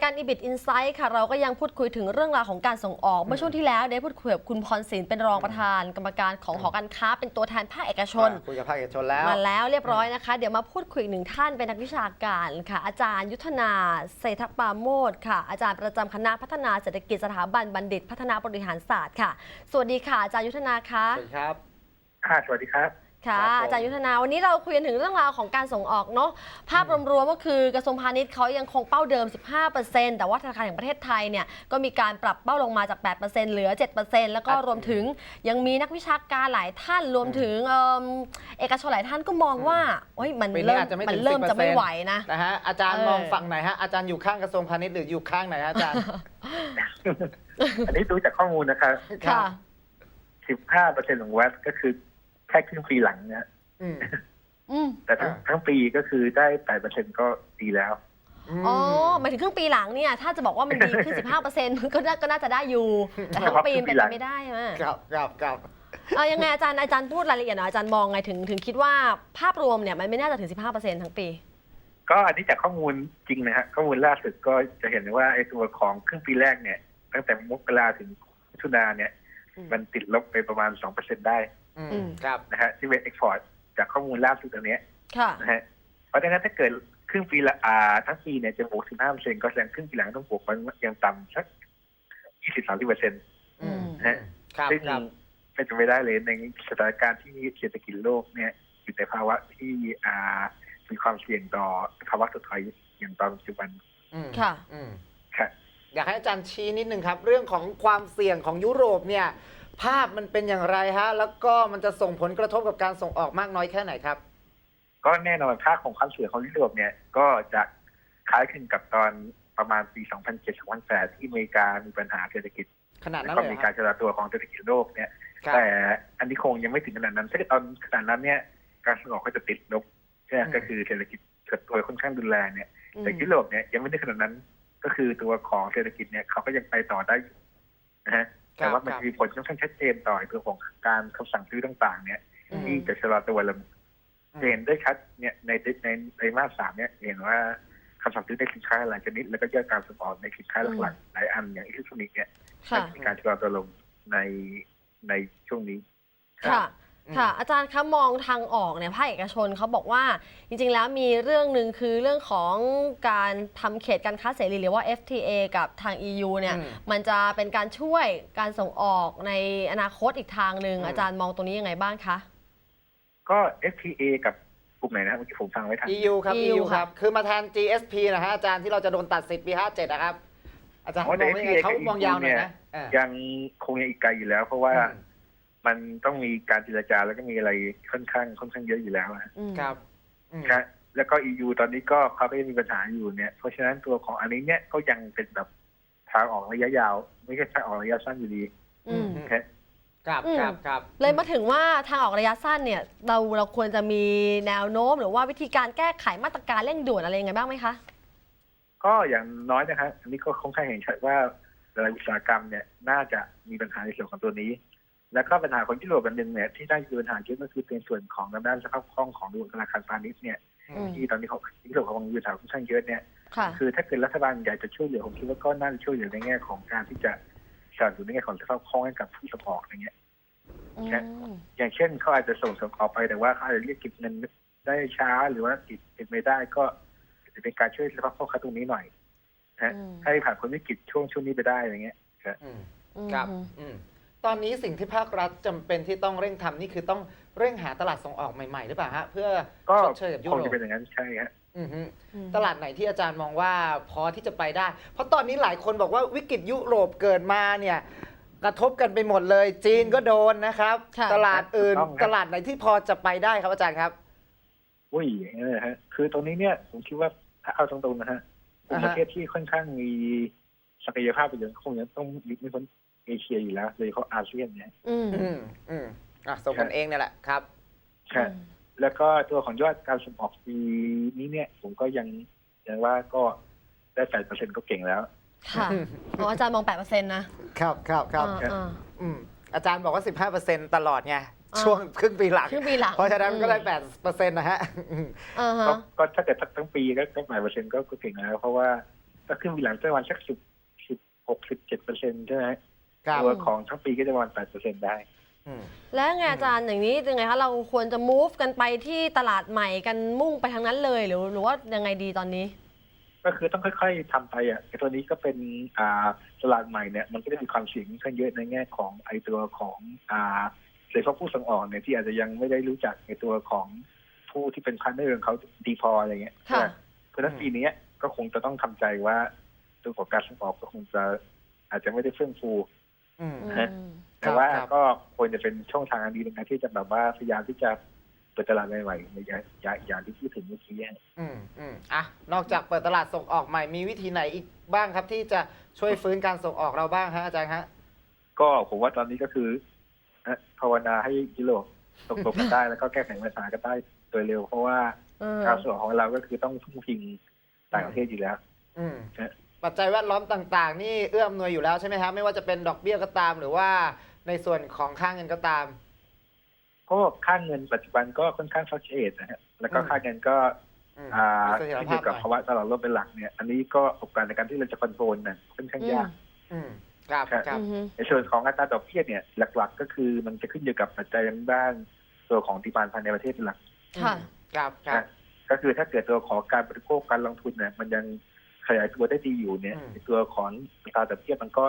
รายการ e b i t Insight ค่ะ เราก็ยังพูดคุยถึงเรื่องราวของการส่งออก เมื่อช่วงที่แล้วได้พูดคุยกับคุณพรศิลป์เป็นรองประธานกรรมการของหอการค้า เป็นตัวแทนภาคเอกชนอ่าคุยกับภาคเอกชนแล้ว มาแล้วเรียบร้อยนะคะ เดี๋ยวมาพูดคุยอีกหนึ่งท่านเป็นนักวิชาการค่ะ อาจารย์ยุทธนาเศรษฐปราโมดค่ะ อาจารย์ประจำคณะพัฒนาเศรษฐกิจสถาบันบัณฑิต พัฒนาบริหารศาสตร์ค่ะ สวัสดีค่ะอาจารย์ยุทธนาคะสวัสดีครับค่ะสวัสดีครับ ค่ะครับผมอาจารย์ยุทธนาวันนี้เราคุยกันถึงเรื่องราวของการส่งออกเนาะภาพรวมๆก็คือกระทรวงพาณิชย์เขายังคงเป้าเดิม 15%แต่ว่าธนาคารแห่งประเทศไทยเนี่ยก็มีการปรับเป้าลงมาจาก 8%เหลือ 7%แล้วก็รวมถึงยังมีนักวิชาการหลายท่านรวมถึงเอิ่มเอกชนหลายท่านก็มองว่าโอ้ยมันปีนี้เริ่มอาจจะไม่มัถึนงเริ่มจะไม่10%ไหวนะ นะฮะอาจารย์เออ มองฝั่งไหนฮะอาจารย์อยู่ข้างกระทรวงพาณิชย์หรืออยู่ข้างไหนฮะอาจารย์ อันนี้ดูจากข้อมูลนะครับ ค่ะ 15เปอร์เซ็นต์ของวัดก็คือ แค่ครึ่งปีหลังนะอืมอืมแต่ทั้งอ่าทั้งปีก็คือได้8เปอร์เซ็นต์ก็ดีแล้วอ๋อหมายถึงครึ่งปีหลังเนี่ย ถ้าจะบอกว่ามันดีขึ้น15%มันก็น่าก็น่าจะได้อยู่ แต่ทั้งปีมันเป็นไปไม่ได้ไหมครับครับครับเอายังไงอาจารย์อาจารย์พูดรายละเอียดหน่อยอาจารย์มองไงถึงถึงคิดว่าภาพรวมเนี่ยมันไม่น่าจะถึง15%ทั้งปี ก็อันนี้จากข้อมูลจริงนะฮะข้อมูลล่าสุดก็จะเห็นได้ว่าไอ้ตัวของครึ่งปีแรกเนี่ย ตั้งแต่มกราถึงมิถุนาเนี่ยอืมมันติดลบไปประมาณ2เปอร์เซ็นต์ได้อือืมม ครับนะฮะที่เวทเอ็กพอร์ตจากข้อมูลล่าสุดตัวเนี้ยค่ะนะฮะเพราะฉะนั้นถ้าเกิดครึ่งปีละอ่าทั้งปีเนี่ยจะบวก15เปอร์เซ็นต์ก็แสดงครึ่งปีหลังต้องบวกมันยังต่ำสัก20-30เปอร์เซ็นต์อืมฮะครับซึ่งครับเป็นไปไม่ได้เลยในสถานการณ์ที่เศรษฐกิจโลกเนี่ยอยู่ในภาวะที่อ่ามีความเสี่ยงต่อภาวะถดถอยอย่างตอนปัจจุบันอืมค่ะอืมค่ะ อยากให้อาจารย์ชี้นิดนึงครับ เรื่องของความเสี่ยงของยุโรปเนี่ย ภาพมันเป็นอย่างไรฮะ แล้วก็มันจะส่งผลกระทบกับการส่งออกมากน้อยแค่ไหนครับ ก็แน่นอนภาคของความเสี่ยงของยุโรปเนี่ยก็จะคล้ายคลึงกับตอนประมาณปี 2007-2008 ที่อเมริกามีปัญหาเศรษฐกิจขนาดและนั้นก็เลยมีเหรอการชะลอตัวของเศรษฐกิจโลกเนี่ย ครับแต่อันนี้คงยังไม่ถึงขนาดนั้นถ้าเกิดตอนขนาดนั้นเนี่ย การส่งออกก็จะติดลบใช่ไหมอืมก็คือเศรษฐกิจเกิดตัวค่อนข้างรุนแรงเนี่ย อืมแต่ยุโรปเนี่ยยังไม่ได้ขนาดนั้น ก็คือตัวของเศรษฐกิจเนี่ยเขาก็ยังไปต่อได้อยู่นะฮะครั แต่บว่ามันครับมีผลค่อนข้างชัดเจนต่อตัวของการคำสั่งซื้อต่าง ๆ เนี่ยอืมที่จะชะลอตัวลงอืมเห็นได้ชัดเนี่ยในในไตรมาสสามเนี่ยเห็นว่าคำสั่งซื้อในสินค้าหลายชนิด แล้วก็ยอดการส่งออกในสินค้าหลักๆหลายอันอย่างอิเล็กทรอนิกส์เนี่ยค่ะมีการชะลอตัวลงในในช่วงนี้ค่ะอืม ค่ะ อาจารย์คะมองทางออกเนี่ยภาคเอกชนเขาบอกว่าจริงๆแล้วมีเรื่องหนึ่งคือเรื่องของการทำเขตการค้าเสรีหรือว่า FTA กับทาง EU เนี่ยอืมมันจะเป็นการช่วยการส่งออกในอนาคตอีกทางหนึ่งอืมอาจารย์มองตรงนี้ยังไงบ้างคะ ก็ FTA กับกลุ่มไหนนะเมื่อกี้ผมฟังไม่ทัน EU ครับ EU EU คค่ะรับ คือมาแทน GSP นะฮะอาจารย์ที่เราจะโดนตัดสิทธิ์ปี57นะครับ อาจารย์มอ๋อองแต่ว่ายังไง FTA เขากับมองยาวหน่อยนะเออยังคงยังอีกไกลอยู่แล้วเพราะว่าอื มมันต้องมีการเจรจาแล้วก็มีอะไรค่อนข้างค่อนข้างเยอะอยู่แล้วนะอืมครับอืมครับแล้วก็ EU ตอนนี้ก็เขาก็ยังมีปัญหาอยู่เนี่ย เพราะฉะนั้นตัวของอันนี้เนี่ยก็ยังเป็นแบบทางออกระยะยาว ไม่ใช่ทางออกระยะสั้นอยู่ดีอืมครับครับอืมครับครับเลยมาถึงว่าทางออกระยะสั้นเนี่ย เราเราควรจะมีแนวโน้ม หรือว่าวิธีการแก้ไขมาตรการเร่งด่วนอะไรยังไงบ้างไหมคะ ก็อย่างน้อยนะครับอันนี้ก็ค่อนข้างเห็นชัดว่าหลายๆอุตสาหกรรมเนี่ยน่าจะมีปัญหาในส่วนของตัวนี้ แล้วก็ปัญหาของยุโรปอันหนึ่งเนี่ยที่ได้มีปัญหาเยอะก็คือเป็นส่วนของทางด้านสภาพคล่องของดูธนาคารพาณิชย์เนี่ยอืมที่ตอนนี้เขายุโรปเขากำลังมีปัญหาค่อนข้างเยอะเนี่ยค่ะคือถ้าเกิดรัฐบาลอยากจะช่วยเหลือผมคิดว่าก็น่าจะช่วยเหลือในแง่ของการที่จะสนับสนุนในแง่ของสภาพคล่องให้กับผู้ส่งออกอย่างเงี้ยอืมอย่างเช่นเขาอาจจะส่งส่งออกไปแต่ว่าเขาอาจจะเรียกเก็บเงินได้ช้าหรือว่าติดติดไม่ได้ก็จะเป็นการช่วยสภาพคล่องเขาตรงนี้หน่อยนะฮะอืมให้ผ่านพ้นวิกฤตช่วงช่วงนี้ไปได้อย่างเงี้ยครับ อืมอืมครับอืมตอนนี้สิ่งที่ภาครัฐจำเป็นที่ต้องเร่งทำนี่คือต้องเร่งหาตลาดส่งออกใหม่ๆหรือเปล่าฮะเพื่อก็ชดเชยกับยุคงโรปจะเป็นอย่างนั้นใช่ฮะอือฮึอืมตลาดไหนที่อาจารย์มองว่าพอที่จะไปได้ เพราะตอนนี้หลายคนบอกว่าวิกฤตยุโรปเกิดมาเนี่ย กระทบกันไปหมดเลย จีนก็โดนนะครับค่ะตลาดอื่นถูกต้องครับตลาดไหนที่พอจะไปได้ครับอาจารย์ครับอุ้ยเออฮะคือตรงนี้เนี่ยผมคิดว่าถ้าเอาตรงๆนะฮะเป็นอ่าฮะประเทศที่ค่อนข้างมีศักยภาพไปถึงคงจะต้องยึดไม่พ้น เอเชียอยู่แล้วโดยเฉพาะอาเซียนเนี่ยอืมอืมอืมอะส่งกันเองเนี่ยแหละครับครับแล้วก็ตัวของยอดการส่งออกปีนี้เนี่ย ผมก็ยังยังว่าก็ได้แปดเปอร์เซ็นก็เก่งแล้ว ค่ะอ๋ออาจารย์มอง8%นะครับครับครับอ่าอ่าอืมอาจารย์บอกว่า15%ตลอดไงอ่าช่วงครึ่งปีหลังครึ่งปีหลัง เพราะฉะนั้นก็ได้อืม8%นะฮะอืมอ่าฮะก็ก็ถ้าเกิดทั้งปีก็ก็แปดเปอร์เซ็นก็ก็เก่งแล้ว เพราะว่าก็ขึ้นปีหลังจะประมาณสักสิบสิบหกสิบเจ็ดเปอร์เซ็นต์ใช่ไหมครับ ตัวของทั้งปีก็จะประมาณแปดเปอร์เซ็นต์ได้อืมแล้วไงอาจารย์อย่างนี้ยังไงคะเราควรจะ move กันไปที่ตลาดใหม่กันมุ่งไปทางนั้นเลยหรือหรือว่ายังไงดีตอนนี้ ก็คือต้องค่อย ๆทำไปอะไอ้ตัวนี้ก็เป็นอ่าตลาดใหม่เนี่ยมันก็จะมีความเสี่ยงค่อนข้างเยอะในแง่ของไอ้ตัวของอ่าโดยเฉพาะผู้ส่งออกเนี่ยที่อาจจะยังไม่ได้รู้จักในตัวของผู้ที่เป็นพาร์ทเนอร์ของเขาดีพออะไรเงี้ยค่ะเพราะฉะนั้นปีนี้ก็คงจะต้องทำใจว่าตัวของการส่งออกก็คงจะอาจจะไม่ได้เฟื่องฟู อืม อืม ฮะ แต่ว่า ครับ ก็ควร จะเป็นช่องทางอันดีในการที่จะแบบว่าพยายามที่จะเปิดตลาดใหม่ๆในอย่างอย่างอย่างที่พูดถึงเมื่อกี้ฮะอืมอืมอะนอกจากเปิดตลาดส่งออกใหม่มีวิธีไหนอีกบ้างครับ ที่จะช่วยฟื้นการส่งออกเราบ้างฮะอาจารย์ฮะก็ผมว่าตอนนี้ก็คือเอ่อภาวนาให้ยุโรปตกลงกันได้แล้วก็แก้ไขปัญหากันได้โดยเร็ว เพราะว่าเออการส่งออกของเราก็คือต้องพึ่งพิงต่างประเทศอยู่แล้วอืมฮะปัจจัยแวดล้อมต่าง ๆ นี่เอื้ออำนวยอยู่แล้วใช่ไหมครับไม่ว่าจะเป็นดอกเบี้ยก็ตามหรือว่า ในส่วนของค่าเงินก็ตามก็ค่าเงินปัจจุบันก็ค่อนข้างฟ l ั c เ a t e นะฮะแล้วก็อืมค่าเงินก็อืมอ่ามีเสถียรที่ภาเกี่พยวกับหน่อยภาวะตลาดโลกเป็นหลักเนี่ย อันนี้ก็โอกาสในการที่เราจะคอนโทรลเนี่ยค่อนข้างยากอืมครับครับครับอือฮึในส่วนของอัตราดอกเบี้ยเนี่ยหลัก ๆ ก็คือมันจะขึ้นอยู่กับปัจจัยทางด้านตัวของดีมานภายในประเทศเป็นหลักค่ะครับครับนะก็คือถ้าเกิดตัวของการบริโภคการลงทุนเนี่ยมันยังขยายตัวได้ดีอยู่เนี่ยอืมตัวของอัตราดอกเบี้ยมันก็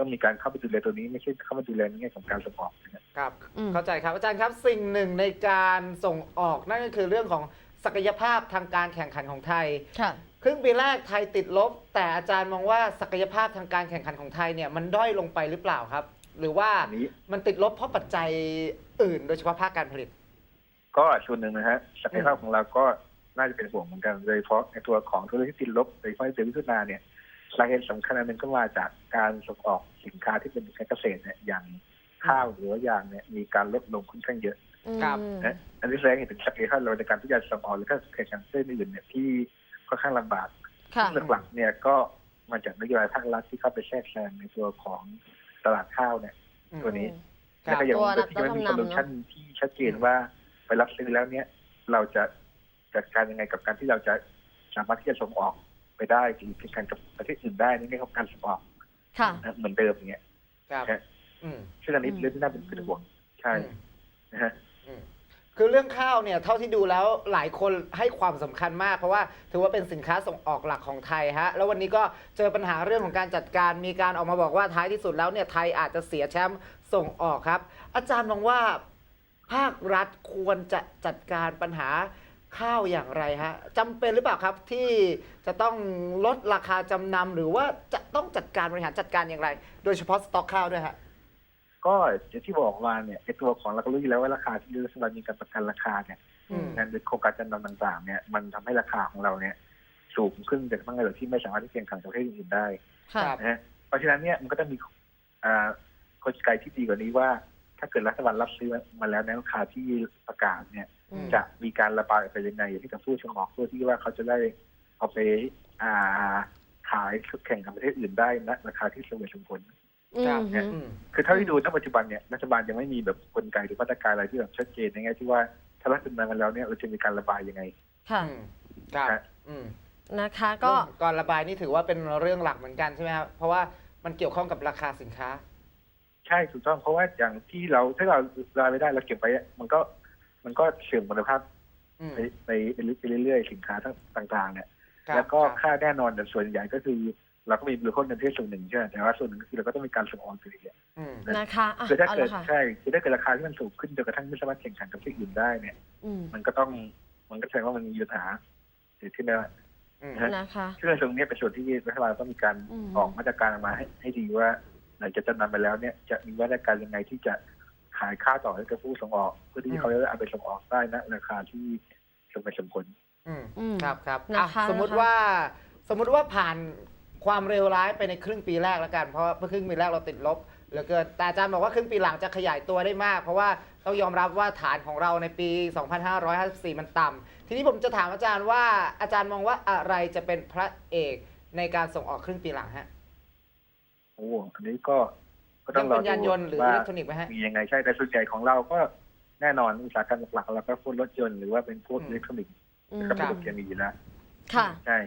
ต้องมีการเข้าไปดูแลตัวนี้ไม่ใช่เข้ามาดูแลในแง่ของการส่งออกนะครับครับอืมเข้าใจครับอาจารย์ครับสิ่งหนึ่งในการส่งออกนั่นก็คือเรื่องของศักยภาพทางการแข่งขันของไทยค่ะครึ่งปีแรกไทยติดลบ แต่อาจารย์มองว่าศักยภาพทางการแข่งขันของไทยเนี่ยมันด้อยลงไปหรือเปล่าครับ หรือว่าอันนี้มันติดลบเพราะปัจจัยอื่น โดยเฉพาะภาคการผลิต ก็ส่วนหนึ่งนะฮะศักยภาพของเราก็น่าจะเป็นห่วงเหมือนกันโดยเฉพาะในตัวของธุรกิจติดลบโดยเฉพาะในเดือนมิถุนาเนี่ย สาเหตุสำคัญอันหนึ่งก็มาจากการส่งออกสินค้าที่เป็นสินค้าเกษตรเนี่ยอย่างข้าวหรือว่ายางเนี่ยมีการลดลงค่อนข้างเยอะครับอืมนะอันนี้แสดงให้เห็นถึงศักยภาพเราในการที่จะส่งออกหรือก็แข่งขันเส้นอื่นเนี่ยที่ค่อนข้างลำบากค่ะซึ่งหลักๆเนี่ยก็มาจากนโยบายภาครัฐที่เข้าไปแทรกแซงในตัวของตลาดข้าวเนี่ย ตัวนี้ครัแล้วบก็ยังตัวที่ไม่มีรับโซลูชันที่ชัดเจนว่าไปรับซื้อแล้วเนี่ย เราจะจัดการยังไงกับการที่เราจะสามารถที่จะส่งออก ไปได้หรือแข่งขันกับประเทศอื่นได้ในแง่ของการส่งออกค่ะนะเหมือนเดิมอย่างเงี้ยครับนะอืมซึ่งอันนี้อืมเรื่องที่น่าเป็นเป็นห่วงใช่อืมนะฮะอืมคือเรื่องข้าวเนี่ยเท่าที่ดูแล้วหลายคนให้ความสำคัญมาก เพราะว่าถือว่าเป็นสินค้าส่งออกหลักของไทยฮะแล้ววันนี้ก็เจอปัญหาเรื่องของการจัดการมีการออกมาบอกว่าท้ายที่สุดแล้วเนี่ยไทยอาจจะเสียแชมป์ส่งออกครับ อาจารย์มองว่าภาครัฐควรจะจัดการปัญหา ข้าวอย่างไรฮะจำเป็นหรือเปล่าครับที่จะต้องลดราคาจำนำหรือว่าจะต้องจัดการบริหารจัดการอย่างไร โดยเฉพาะสต็อกข้าวด้วยฮะก็อย่างที่บอกมาเนี่ยไอตัวของเราก็รู้อยู่แล้วว่าราคาที่รัฐบาลมีการประกันราคาเนี่ยอืมงานโครงการจำนำต่างๆ เนี่ยมันทำให้ราคาของเราเนี่ยสูงขึ้นจากบางอย่างที่ไม่สามารถที่จะแข่งขันกับประเทศอื่นๆได้ค่ะครับนะฮะเพราะฉะนั้นเนี่ยมันก็ต้องมีอ่ากลไกที่ดีกว่านี้ว่า ถ้าเกิดรัฐบาลรับซื้อมาแล้วในราคาที่ประกาศเนี่ยอืม จะมีการระบายไปยังไงอย่างที่กับผู้ส่งออกเพื่อที่ว่าเขาจะได้เอาไปอ่าขายแข่งกับประเทศอื่นได้นะราคาที่สมเหตุสมผลอืครับมฮึอืมคือเท่าที่ดูณปัจจุบันเนี่ยรัฐบาลยังไม่มีแบบกลไกหรือมาตรการอะไรที่แบบชัดเจนในแง่ที่ว่าถ้ารัฐบาลมาแล้วเนี่ยเราจะมีการระบายยังไง ค่ะอืมครับฮะอืมนะคะก็ก็ก่อนระบายนี่ถือว่าเป็นเรื่องหลักเหมือนกันใช่ไหมครับเพราะว่ามันเกี่ยวข้องกับราคาสินค้า ใช่ถูกต้องเพราะว่าอย่างที่เราถ้าเราระบายไม่ได้เราเก็บไว้อะมันก็ มันก็เสื่อมคุณภาพอืมไปไปไปเรื่อยๆสินค้าทั้งต่างๆเนี่ยครับแล้วก็ครับค่าแน่นอนแต่ส่วนใหญ่ก็คือเราก็มีบริโภคในประเทศส่วนหนึ่งใช่ไหมแต่ว่าส่วนหนึ่งก็คือเราก็ต้องมีการส่งออกอยู่ดีอะอืมนะคะอะคือถ้าเอาเกิดละค่ะใช่คือถ้าเกิดราคาที่มันสูงขึ้นจนกระทั่งไม่สามารถแข่งขันกับประเทศอื่นได้เนี่ยอืมมันก็ต้องมันก็แสดงว่ามันมีปัญหาเกิดขึ้นได้อืมฮะนะคะซึ่งตรงนี้เป็นส่วนที่รัฐบาลต้องมีการอืมออกมาตรการออกมาให้ให้ดีว่าหลังจากจำนำไปแล้วเนี่ยจะมีมาตรการยังไงที่จะ ขายค่าต่อให้กับผู้ส่งออกเพื่อที่เขาจะเอาไปส่งออกได้นะราคาที่สมเหตุสมผลอืมอืมครับครับนะคะอะสมมุตินะคะว่าสมมุติว่าผ่านความเร็วร้ายไปในครึ่งปีแรกแล้วกัน เพราะว่าครึ่งปีแรกเราติดลบเหลือเกินแต่อาจารย์บอกว่าครึ่งปีหลังจะขยายตัวได้มาก เพราะว่าต้องยอมรับว่าฐานของเราในปี 2554 มันต่ำทีนี้ผมจะถามอาจารย์ว่าอาจารย์มองว่าอะไรจะเป็นพระเอกในการส่งออกครึ่งปีหลังฮะโอ้อันนี้ก็ ก็ต้ยัองงรอเป็นดูยานยนต์หรืออิว่าเล็กทรอนิกส์ไหมฮะมียังไงใช่แต่ส่วนใหญ่ของเราก็แน่นอนอุตสาหกรรมหลักๆของเราก็พวกรถยนต์หรือว่าเป็นพวกอืมอิเล็กทรอนิกส์อืมกับระบบเคมีอยู่แล้วค่ะใช่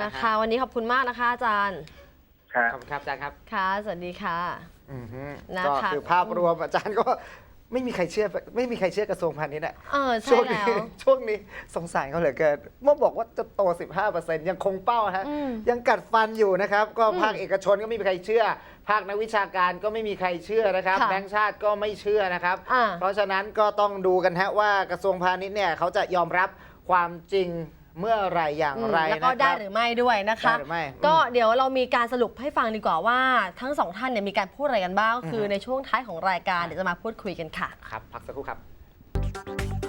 นะคะวันนี้ขอบคุณมากนะคะอาจารย์ครับขอบคุณครับอาจารย์ครับค่ะสวัสดีค่ะอือฮึนะคะก็คือภาพรวมอาจารย์ก็ ไม่มีใครเชื่อไม่มีใครเชื่อกระทรวงพาณิชย์อะเออใช่ช่วงนี้แล้ว ช่วงนี้สงสารเขาเหลือเกินเมื่อบอกว่าจะโต 15%ยังคงเป้าฮะอืมยังกัดฟันอยู่นะครับ ก็อืมภาคเอกชนก็ไม่มีใครเชื่อ ภาคนักวิชาการก็ไม่มีใครเชื่อนะครับค่ะแบงก์ชาติก็ไม่เชื่อนะครับ อ่า เพราะฉะนั้นก็ต้องดูกันฮะว่ากระทรวงพาณิชย์เนี่ยเขาจะยอมรับความจริง เมื่อไหรอย่างอืมไรแล้วนะคก็รับได้หรือไม่ด้วยนะคะได้หรือไม่ก็อืมเดี๋ยวเรามีการสรุปให้ฟังดีกว่าว่า ทั้งสองท่านเนี่ยมีการพูดอะไรกันบ้าง คืออฮึในช่วงท้ายของรายการเดี๋ยวจะมาพูดคุยกันค่ะ ครับ พักสักครู่ครับ